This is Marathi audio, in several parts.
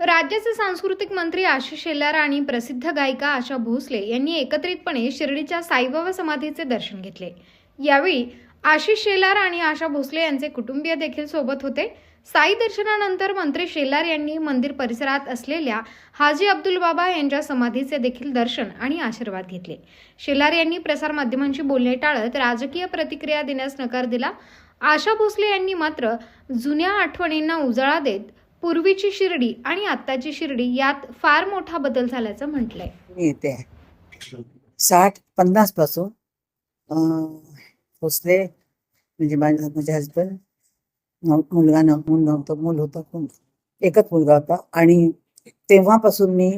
राज्याचे सांस्कृतिक मंत्री आशिष शेलार आणि प्रसिद्ध गायिका आशा भोसले यांनी एकत्रितपणे शिर्डीच्या साईबाबा समाधीचे दर्शन घेतले. यावेळी आशिष शेलार आणि आशा भोसले यांचे कुटुंबीय देखील सोबत होते. साई दर्शनानंतर मंत्री शेलार यांनी मंदिर परिसरात असलेल्या हाजी अब्दुल बाबा यांच्या समाधीचे देखील दर्शन आणि आशीर्वाद घेतले. शेलार यांनी प्रसारमाध्यमांशी बोलणे टाळत राजकीय प्रतिक्रिया देण्यास नकार दिला. आशा भोसले यांनी मात्र जुन्या आठवणींना उजाळा देत पूर्वीची शिर्डी आणि आत्ताची शिर्डी यात फार मोठा बदल झाल्याचं म्हटलंय. मी येते साठ पन्नासपासून अं, भोसले म्हणजे माझ्या माझे हजबंड मुलगा न मूल नव्हतं मूल होतं पण एकच मुलगा होता. आणि तेव्हापासून मी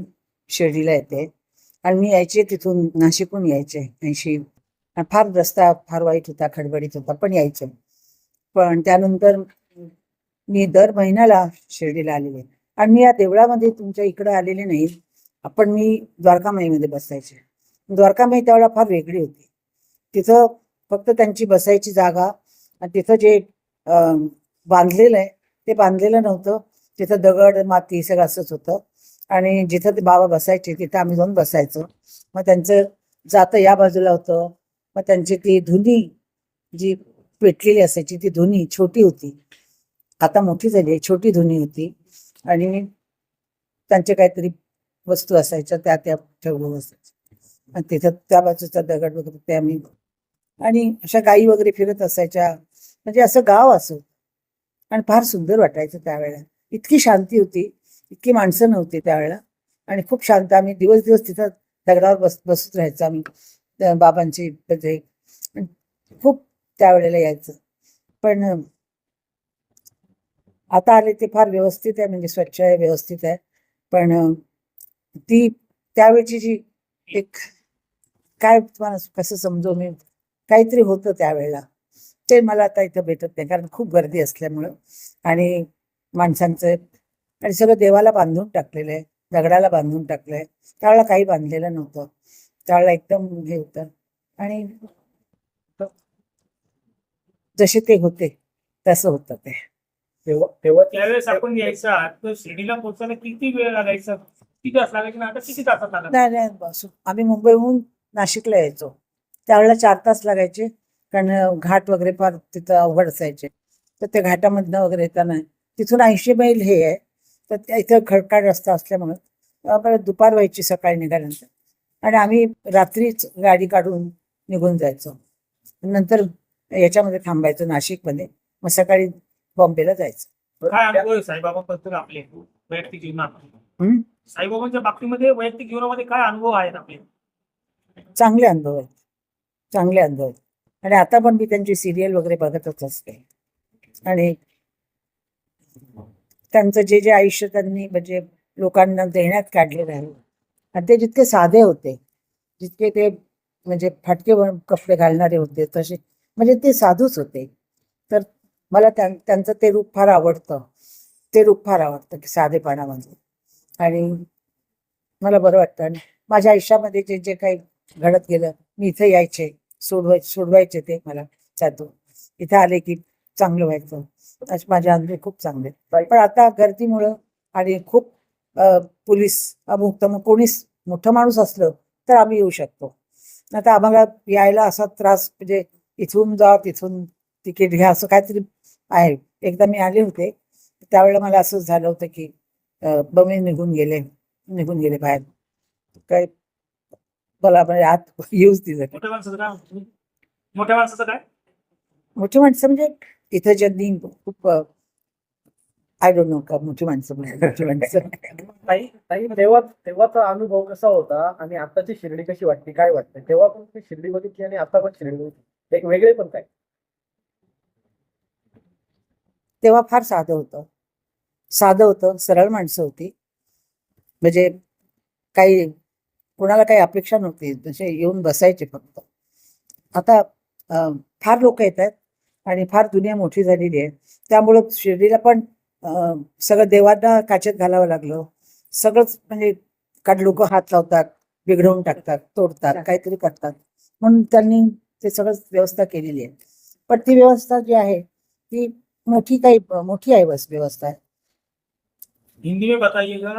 शिर्डीला येते. आणि मी यायचे तिथून नाशिकहून यायचे. ऐंशी फार रस्ता फार वाईट होता खडबडीत होता पण यायचे. पण त्यानंतर मी दर महिन्याला शिर्डीला आलेले आणि मी या देवळामध्ये तुमच्या इकडं आलेले नाही. आपण मी द्वारकामाईमध्ये बसायचे. द्वारकामाई त्यावेळेला फार वेगळी होती. तिथं फक्त त्यांची बसायची जागा आणि तिथं जे बांधलेलं आहे ते बांधलेलं नव्हतं. तिथं दगड माती सगळं असंच होतं. आणि जिथं ते बाबा बसायचे तिथं आम्ही जाऊन बसायचो. मग त्यांचं जातं या बाजूला होतं. मग त्यांची ती धुनी जी पेटलेली असायची ती धुनी छोटी होती. आता मोठी झाली आहे छोटी धुनी होती. आणि त्यांचे काहीतरी वस्तू असायच्या त्या त्या ठेवलेल्या असायच्या आणि तिथं त्या बाजूचा दगड वगैरे ते आम्ही आणि अशा गायी वगैरे फिरत असायच्या. म्हणजे असं गाव असो. आणि फार सुंदर वाटायचं त्यावेळेला. इतकी शांती होती. इतकी माणसं नव्हती त्यावेळेला. आणि खूप शांत. आम्ही दिवस दिवस तिथं दगडावर बस बसत राहायचं आम्ही. बाबांची म्हणजे खूप त्यावेळेला यायचं. पण आता आले ते फार व्यवस्थित आहे म्हणजे स्वच्छ आहे व्यवस्थित आहे. पण ती त्यावेळची जी एक काय तुम्हाला कसं समजू मी काहीतरी होतं त्यावेळेला. ते मला आता इथं भेटत नाही कारण खूप गर्दी असल्यामुळं. आणि माणसांचं आणि सगळं देवाला बांधून टाकलेलं आहे दगडाला बांधून टाकलंय त्यावेळेला काही बांधलेलं नव्हतं. त्यावेळेला एकदम हे होतं. आणि जसे ते होते तसं होतं ते. तेव्हा तेव्हा त्यावेळेस आपण यायचा तर शिर्डीला पोहोचायला किती वेळ लागायचा? किती तास लागायचे ना आता किती तासात लागत नाही नाही बस. आम्ही मुंबईहून नाशिकला यायचो. त्यावेळेला चार तास लागायचे. कारण घाट वगैरे फार तिथं अवघड असायचे. तर त्या घाटामधनं वगैरे येताना तिथून ऐंशी मैल हे आहे. तर त्या इथं खडकाळ रस्ता असल्यामुळं आम्हाला दुपार व्हायची सकाळी निघाल्यानंतर. आणि आम्ही रात्रीच गाडी काढून निघून जायचो. नंतर याच्यामध्ये थांबायचो नाशिकमध्ये. मग सकाळी बॉम्बेला जायचं. काय अनुभव आहे साईबाबाबद्दल आपले? वैयक्तिक जीवनात? हम्म? साईबाबांच्या बाबतीमध्ये वैयक्तिक जीवनामध्ये काय अनुभव आहेत आपले? चांगले अनुभव आहेत. चांगले अनुभव आहेत. आणि आता पण मी त्यांची सिरियल वगैरे बघतच असते. आणि त्यांचं जे जे आयुष्य त्यांनी म्हणजे लोकांना देण्यात काढलेलं आहे. आणि ते जितके साधे होते जितके ते म्हणजे फाटके कपडे घालणारे होते तसे म्हणजे ते साधूच होते. तर मला त्यां त्यांचं ते रूप फार आवडतं. ते रूप फार आवडतं की साधेपणामध्ये. आणि मला बरं वाटतं. आणि माझ्या आयुष्यामध्ये जे जे काही घडत गेलं मी इथे यायचे सोडवाय सोडवायचे ते मला त्यातून. इथे आले की चांगलं व्हायचं. असे माझे अनुभव खूप चांगले. पण आता गर्दीमुळं आणि खूप पोलीस अमुक तमुक कोणीच मोठं माणूस असलं तर आम्ही येऊ शकतो. आता आम्हाला यायला असा त्रास म्हणजे इथून जा तिथून तिकीट घ्या असं काहीतरी आहे. एकदा मी आले होते. त्यावेळेला मला असं झालं होतं की बमे निघून गेले. निघून गेले बाहेर. काय मला म्हणजे आत येऊच दिलं मोठ्या माणसाचं काय मोठी माणसं म्हणजे इथं ज्यांनी खूप आय डोंट नो का मोठी माणसं म्हणजे मोठी माणसं. ताई ताई तेव्हा तेव्हाचा अनुभव कसा होता आणि आताची शिर्डी कशी वाटते काय वाटतं तेव्हा पण शिर्डी बघितली आणि आता पण शिर्डी बघितली. एक वेगळे पण काय? तेव्हा फार साधं होतं. साधं होतं सरळ माणसं होती. म्हणजे काही कोणाला काही अपेक्षा नव्हती जसे येऊन बसायचे फक्त. आता फार लोक येत आहेत आणि फार दुनिया मोठी झालेली आहे. त्यामुळं शिर्डीला पण सगळं देवांना काचेत घालावं लागलं. सगळंच म्हणजे काही लोक हात लावतात बिघडवून टाकतात तोडतात काहीतरी करतात. म्हणून त्यांनी ते सगळं व्यवस्था केलेली आहे. पण ती व्यवस्था जी आहे ती मोठी काही मोठी आहे बस व्यवस्था. हिंदी में बताइएगा